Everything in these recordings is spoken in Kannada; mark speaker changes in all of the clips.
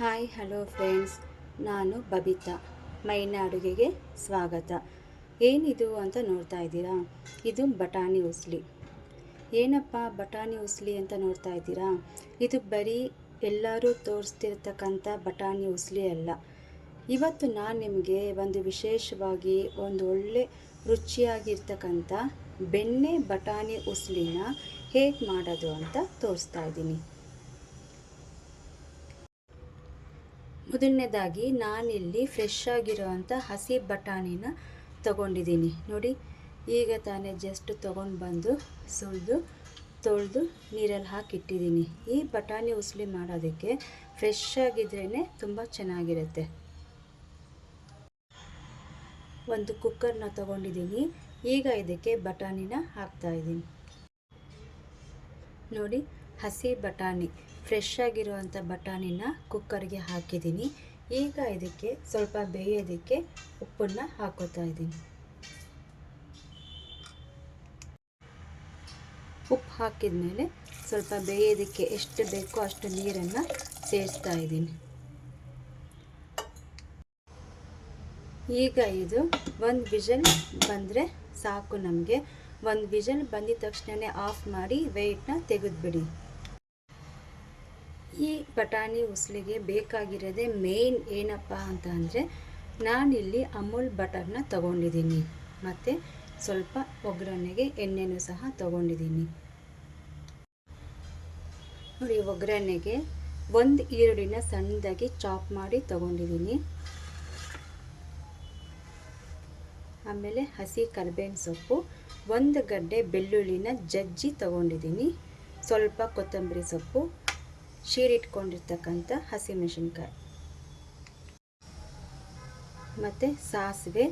Speaker 1: Hi, hello friends. ನಾನು ಬಬಿತಾ. ಮೈನ ಅಡುಗೆಗೆ ಸ್ವಾಗತ. ಏನಿದು ಅಂತ ನೋಡ್ತಾ ಇದ್ದೀರಾ? ಇದು ಬಟಾಣಿ ಉಸ್ಲಿ. ಏನಪ್ಪ ಬಟಾಣಿ ಉಸ್ಲಿ ಅಂತ ನೋಡ್ತಾ ಇದ್ದೀರಾ? ಇದು ಬರೀ ಎಲ್ಲರೂ ತೋರಿಸ್ತಿರ್ತಕ್ಕಂಥ ಬಟಾಣಿ ಉಸ್ಲಿ ಅಲ್ಲ. ಇವತ್ತು ನಾನು ನಿಮಗೆ ಒಂದು ವಿಶೇಷವಾಗಿ ಒಂದು ಒಳ್ಳೆ ರುಚಿಯಾಗಿರ್ತಕ್ಕಂಥ ಬೆಣ್ಣೆ ಬಟಾಣಿ ಉಸ್ಲಿನ ಹೇಗೆ ಮಾಡೋದು ಅಂತ ತೋರಿಸ್ತಾ ಇದ್ದೀನಿ. ಮೊದಲನೇದಾಗಿ ನಾನಿಲ್ಲಿ ಫ್ರೆಶ್ ಆಗಿರೋವಂಥ ಹಸಿ ಬಟಾಣಿನ ತಗೊಂಡಿದ್ದೀನಿ. ನೋಡಿ, ಈಗ ತಾನೇ ಜಸ್ಟ್ ತೊಗೊಂಡು ಬಂದು ಸುಲಿದು ತೊಳೆದು ನೀರಲ್ಲಿ ಹಾಕಿಟ್ಟಿದ್ದೀನಿ. ಈ ಬಟಾಣಿ ಉಸಲಿ ಮಾಡೋದಕ್ಕೆ ಫ್ರೆಶ್ ಆಗಿದ್ರೇ ತುಂಬ ಚೆನ್ನಾಗಿರುತ್ತೆ. ಒಂದು ಕುಕ್ಕರ್ನ ತಗೊಂಡಿದ್ದೀನಿ. ಈಗ ಇದಕ್ಕೆ ಬಟಾಣಿನ ಹಾಕ್ತಾಯಿದ್ದೀನಿ ನೋಡಿ, ಹಸಿ ಬಟಾಣಿ. ಫ್ರೆಶ್ ಆಗಿರುವಂಥ ಬಟಾಣಿನ ಕುಕ್ಕರ್ಗೆ ಹಾಕಿದ್ದೀನಿ. ಈಗ ಇದಕ್ಕೆ ಸ್ವಲ್ಪ ಬೇಯೋದಕ್ಕೆ ಉಪ್ಪನ್ನು ಹಾಕೋತಾ ಇದ್ದೀನಿ. ಉಪ್ಪು ಹಾಕಿದ ಮೇಲೆ ಸ್ವಲ್ಪ ಬೇಯೋದಕ್ಕೆ ಎಷ್ಟು ಬೇಕೋ ಅಷ್ಟು ನೀರನ್ನು ಸೇರಿಸ್ತಾ ಇದ್ದೀನಿ. ಈಗ ಇದು ಒಂದು ವಿಷಲ್ ಬಂದರೆ ಸಾಕು ನಮಗೆ. ಒಂದು ವಿಷಲ್ ಬಂದಿದ ತಕ್ಷಣವೇ ಆಫ್ ಮಾಡಿ ವೆಯ್ಟನ್ನ ತೆಗೆದುಬಿಡಿ. ಈ ಬಟಾಣಿ ಉಸ್ಲಿಗೆ ಬೇಕಾಗಿರೋದೇ ಮೇಯ್ನ್ ಏನಪ್ಪ ಅಂತ ಅಂದರೆ ನಾನಿಲ್ಲಿ ಅಮೂಲ್ ಬಟರ್ನ ತಗೊಂಡಿದ್ದೀನಿ. ಮತ್ತು ಸ್ವಲ್ಪ ಒಗ್ಗರಣೆಗೆ ಎಣ್ಣೆನೂ ಸಹ ತಗೊಂಡಿದ್ದೀನಿ. ನೋಡಿ, ಒಗ್ಗರಣೆಗೆ ಒಂದು ಈರುಳ್ಳಿನ ಸಣ್ಣದಾಗಿ ಚಾಪ್ ಮಾಡಿ ತಗೊಂಡಿದ್ದೀನಿ. ಆಮೇಲೆ ಹಸಿ ಕರ್ಬೇವಿನ ಸೊಪ್ಪು, ಒಂದು ಗಡ್ಡೆ ಬೆಳ್ಳುಳ್ಳಿನ ಜಜ್ಜಿ ತಗೊಂಡಿದ್ದೀನಿ. ಸ್ವಲ್ಪ ಕೊತ್ತಂಬರಿ ಸೊಪ್ಪು ಶೀರಿಟ್ಕೊಂಡಿರ್ತಕ್ಕಂಥ ಹಸಿಮೆಣಸಿನ್ಕಾಯಿ. ಮತ್ತು ಸಾಸಿವೆ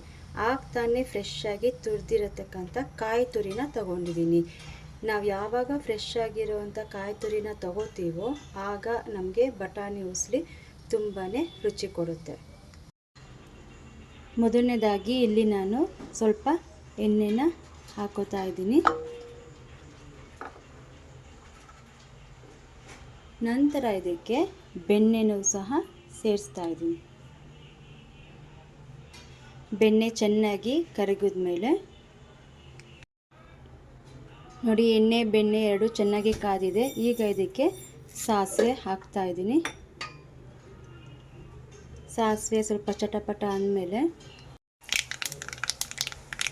Speaker 1: ಆಗ್ತಾನೆ ಫ್ರೆಶ್ ಆಗಿ ತುರಿದಿರತಕ್ಕಂಥ ಕಾಯಿ ತುರಿನ ತಗೊಂಡಿದ್ದೀನಿ. ನಾವು ಯಾವಾಗ ಫ್ರೆಶ್ ಆಗಿರೋವಂಥ ಕಾಯಿ ತುರಿನ ತಗೋತೀವೋ ಆಗ ನಮಗೆ ಬಟಾಣಿ ಉಸ್ಲಿ ತುಂಬಾ ರುಚಿ ಕೊಡುತ್ತೆ. ಮೊದಲನೇದಾಗಿ ಇಲ್ಲಿ ನಾನು ಸ್ವಲ್ಪ ಎಣ್ಣೆನ ಹಾಕೋತಾ ಇದ್ದೀನಿ. ನಂತರ ಇದಕ್ಕೆ ಬೆಣ್ಣೆನೂ ಸಹ ಸೇರಿಸ್ತಾ ಇದ್ದೀನಿ. ಬೆಣ್ಣೆ ಚೆನ್ನಾಗಿ ಕರಗಿದ ಮೇಲೆ ನೋಡಿ ಎಣ್ಣೆ, ಬೆಣ್ಣೆ ಎರಡು ಚೆನ್ನಾಗಿ ಕಾದಿದೆ. ಈಗ ಇದಕ್ಕೆ ಸಾಸಿವೆ ಹಾಕ್ತಾ ಇದ್ದೀನಿ. ಸಾಸಿವೆ ಸ್ವಲ್ಪ ಚಟಪಟ ಅಂದಮೇಲೆ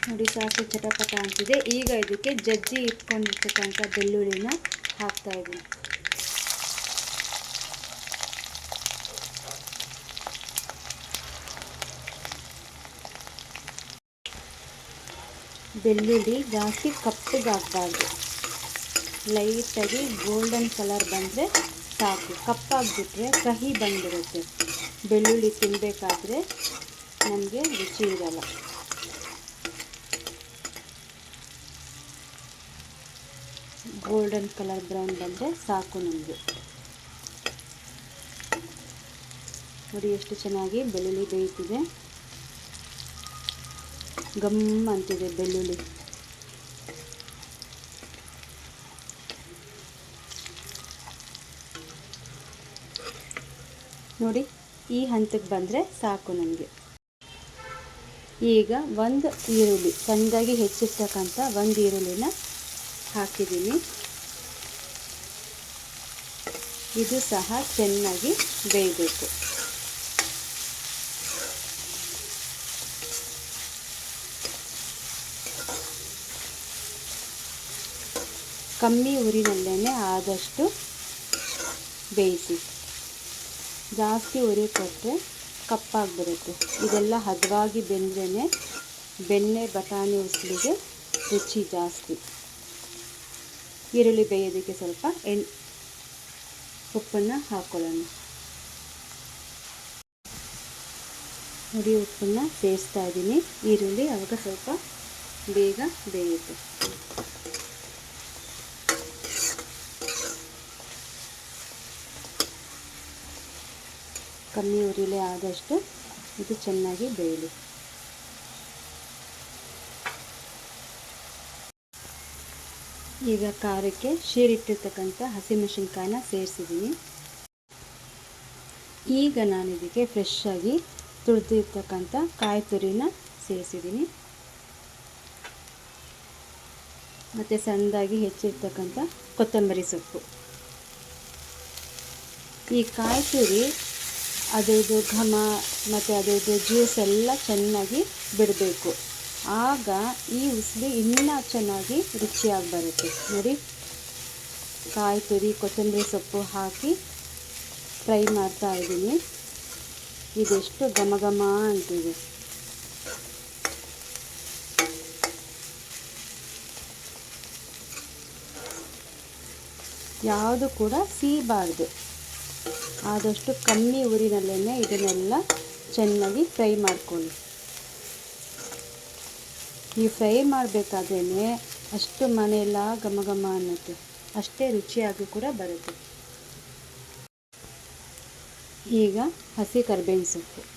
Speaker 1: ನೋಡಿ ಸಾಸಿವೆ ಚಟಪಟ ಅಂತಿದೆ. ಈಗ ಇದಕ್ಕೆ ಜಜ್ಜಿ ಇಟ್ಕೊಂಡಿರ್ತಕ್ಕಂಥ ಬೆಳ್ಳುಳ್ಳಿನ ಹಾಕ್ತಾ ಇದ್ದೀನಿ. ಬೆಳ್ಳುಳ್ಳಿ ಜಾಸ್ತಿ ಕಪ್ಪಗಾಗಬಾರ್ದು. ಲೈಟಾಗಿ ಗೋಲ್ಡನ್ ಕಲರ್ ಬಂದರೆ ಸಾಕು. ಕಪ್ಪಾಗಿಬಿಟ್ರೆ ಕಹಿ ಬಂದಿರುತ್ತೆ ಬೆಳ್ಳುಳ್ಳಿ ತಿನ್ನಬೇಕಾದ್ರೆ ನಮಗೆ ರುಚಿ ಇರಲ್ಲ. ಗೋಲ್ಡನ್ ಕಲರ್ ಬ್ರೌನ್ ಬಂದರೆ ಸಾಕು ನಮಗೆ. ನೋಡಿ ಎಷ್ಟು ಚೆನ್ನಾಗಿ ಬೆಳ್ಳುಳ್ಳಿ ಬೇಯ್ತಿದೆ. ಗಮ್ ಅಂತಿದೆ ಬೆಳ್ಳುಳ್ಳಿ. ನೋಡಿ, ಈ ಹಂತಕ್ಕೆ ಬಂದರೆ ಸಾಕು ನನಗೆ ಈಗ ಒಂದು ಈರುಳ್ಳಿ ಸಣ್ಣದಾಗಿ ಹೆಚ್ಚಿರ್ತಕ್ಕಂಥ ಒಂದು ಈರುಳ್ಳಿನ ಹಾಕಿದ್ದೀನಿ. ಇದು ಸಹ ಚೆನ್ನಾಗಿ ಬೇಯಬೇಕು. ಕಮ್ಮಿ ಉರಿನಲ್ಲೇ ಆದಷ್ಟು ಬೇಯಿಸಿ. ಜಾಸ್ತಿ ಉರಿ ಕೊಟ್ಟರೆ ಕಪ್ಪಾಗಿಬಿಡುತ್ತೆ. ಇದೆಲ್ಲ ಹದವಾಗಿ ಬೆಂದ್ರೇ ಬೆಣ್ಣೆ, ಬಟಾಣಿ ಉಸಲಿಗೆ ರುಚಿ ಜಾಸ್ತಿ. ಈರುಳ್ಳಿ ಬೇಯೋದಕ್ಕೆ ಸ್ವಲ್ಪ ಎಣ್, ಉಪ್ಪನ್ನು ಹಾಕ್ಕೊಳ್ಳೋಣ ಹುಡಿ ಉಪ್ಪನ್ನು ಸೇರಿಸ್ತಾ ಇದ್ದೀನಿ. ಈರುಳ್ಳಿ ಅವಾಗ ಸ್ವಲ್ಪ ಬೇಗ ಬೇಯುತ್ತೆ. ಕಮ್ಮಿ ಉರಿಲೆ ಆದಷ್ಟು ಇದು ಚೆನ್ನಾಗಿ ಬೇಯಲಿ. ಈಗ ಖಾರಕ್ಕೆ ಶೀರಿಟ್ಟಿರ್ತಕ್ಕಂಥ ಹಸಿಮೆಣಸಿನ್ಕಾಯಿನ ಸೇರಿಸಿದ್ದೀನಿ. ಈಗ ನಾನು ಇದಕ್ಕೆ ಫ್ರೆಶ್ ಆಗಿ ತುಳಿದಿರ್ತಕ್ಕಂಥ ಕಾಯಿ ತುರಿನ ಸೇರಿಸಿದ್ದೀನಿ. ಮತ್ತು ಸಣ್ಣದಾಗಿ ಹೆಚ್ಚಿರ್ತಕ್ಕಂಥ ಕೊತ್ತಂಬರಿ ಸೊಪ್ಪು. ಈ ಕಾಯಿ ತುರಿ ಅದರದ್ದು ಘಮ ಮತ್ತು ಅದರದ್ದು ಜ್ಯೂಸ್ ಎಲ್ಲ ಚೆನ್ನಾಗಿ ಬಿಡಬೇಕು. ಆಗ ಈ ಉಸಿಲಿ ಇನ್ನೂ ಚೆನ್ನಾಗಿ ರುಚಿಯಾಗಿ ಬರುತ್ತೆ. ನೋಡಿ, ಕಾಯಿ ತುರಿ, ಕೊತ್ತಂಬರಿ ಸೊಪ್ಪು ಹಾಕಿ ಫ್ರೈ ಮಾಡ್ತಾ ಇದ್ದೀನಿ. ಇದೆಷ್ಟು ಘಮ ಘಮ ಅಂತಿದೆ. ಯಾವುದು ಕೂಡ ಸೀಬಾರ್ದು. ಆದಷ್ಟು ಕಮ್ಮಿ ಊರಿನಲ್ಲೇ ಇದನ್ನೆಲ್ಲ ಚೆನ್ನಾಗಿ ಫ್ರೈ ಮಾಡ್ಕೊಳ್ಳಿ. ನೀವು ಫ್ರೈ ಮಾಡಬೇಕಾದ್ರೇ ಅಷ್ಟು ಮನೆಯೆಲ್ಲ ಘಮ ಘಮ ಅನ್ನುತ್ತೆ. ಅಷ್ಟೇ ರುಚಿಯಾಗಿ ಕೂಡ ಬರುತ್ತೆ. ಈಗ ಹಸಿ ಕರ್ಬೇವಿನ ಸೊಪ್ಪು.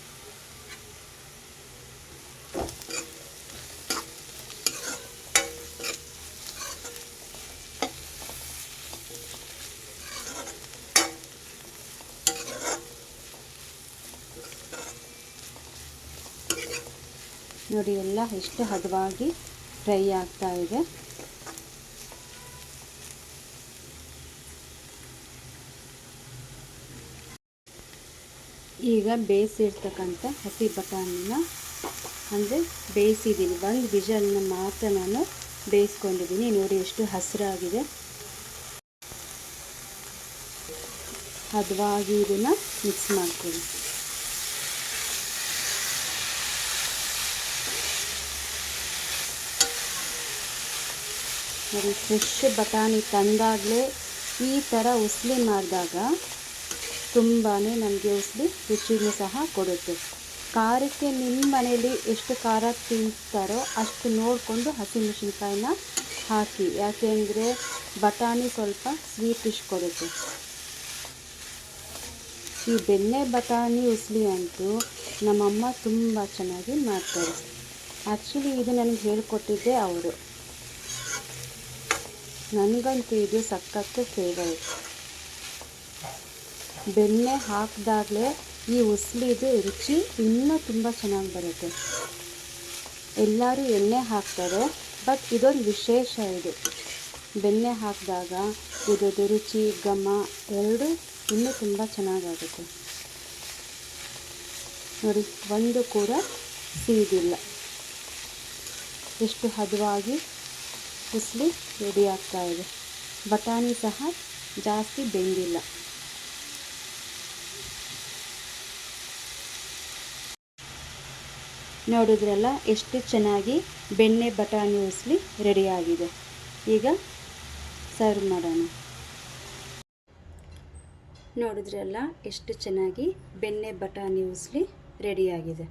Speaker 1: ನೋಡಿ, ಎಲ್ಲ ಎಷ್ಟು ಹದವಾಗಿ ಫ್ರೈ ಆಗ್ತಾ ಇದೆ. ಈಗ ಬೇಯಿಸಿರ್ತಕ್ಕಂಥ ಹಸಿ ಬಟಾಣಿನ, ಅಂದರೆ ಬೇಯಿಸಿದ್ದೀನಿ. ಒಂದು ವಿಷಲ್ನ ಮಾತ್ರ ನಾನು ಬೇಯಿಸ್ಕೊಂಡಿದ್ದೀನಿ. ನೋಡಿ, ಎಷ್ಟು ಹಸಿರಾಗಿದೆ. ಹದವಾಗಿ ಇದನ್ನು ಮಿಕ್ಸ್ ಮಾಡ್ಕೊಳ್ಳಿ ನೋಡಿ ಫ್ರೆಶ್ ಬಟಾಣಿ ತಂದಾಗಲೇ ಈ ಥರ ಉಸ್ಲಿ ಮಾಡಿದಾಗ ತುಂಬಾ ನಮಗೆ ಉಸ್ಲಿ ರುಚಿನೂ ಸಹ ಕೊಡುತ್ತೆ. ಖಾರಕ್ಕೆ ನಿಮ್ಮ ಮನೆಯಲ್ಲಿ ಎಷ್ಟು ಖಾರ ತಿಂತಾರೋ ಅಷ್ಟು ನೋಡಿಕೊಂಡು ಹಸಿಮೆಣಸಿನ್ಕಾಯಿನ ಹಾಕಿ. ಯಾಕೆಂದರೆ ಬಟಾಣಿ ಸ್ವಲ್ಪ ಸ್ವೀಟಿಶ್ ಕೊಡುತ್ತೆ. ಈ ಬೆಣ್ಣೆ ಬಟಾಣಿ ಉಸ್ಲಿ ಅಂತೂ ನಮ್ಮಮ್ಮ ತುಂಬ ಚೆನ್ನಾಗಿ ಮಾಡ್ತಾರೆ. ಆ್ಯಕ್ಚುಲಿ ಇದು ನನಗೆ ಹೇಳಿಕೊಟ್ಟಿದ್ದೆ ಅವರು. ನನಗಂತೂ ಇದು ಸಖತ್ತು ಫೇವರೇಟ್ ಬೆಣ್ಣೆ ಹಾಕಿದಾಗಲೇ ಈ ಉಸ್ಲಿದು ರುಚಿ ಇನ್ನೂ ತುಂಬ ಚೆನ್ನಾಗಿ ಬರುತ್ತೆ. ಎಲ್ಲರೂ ಎಣ್ಣೆ ಹಾಕ್ತಾರೆ, ಬಟ್ ಇದೊಂದು ವಿಶೇಷ ಇದು. ಬೆಣ್ಣೆ ಹಾಕಿದಾಗ ಇದರದ್ದು ರುಚಿ, ಘಮ ಎರಡೂ ಇನ್ನೂ ತುಂಬ ಚೆನ್ನಾಗಾಗುತ್ತೆ. ನೋಡಿ, ಒಂದು ಕೂಡ ಸೀದಿಲ್ಲ ಎಷ್ಟು ಹದವಾಗಿ ಉಸ್ಲಿ ರೆಡಿ ಆಗ್ತಾ ಇದೆ. ಬಟಾಣಿ ಸಹ ಜಾಸ್ತಿ ಬೆಂದಿಲ್ಲ. ನೋಡಿದ್ರಲ್ಲ ಎಷ್ಟು ಚೆನ್ನಾಗಿ ಬೆಣ್ಣೆ ಬಟಾಣಿ ಉಸ್ಲಿ ರೆಡಿಯಾಗಿದೆ ಈಗ ಸರ್ವ್ ಮಾಡೋಣ. ನೋಡಿದ್ರಲ್ಲ ಎಷ್ಟು ಚೆನ್ನಾಗಿ ಬೆಣ್ಣೆ ಬಟಾಣಿ ಉಸ್ಲಿ ರೆಡಿಯಾಗಿದೆ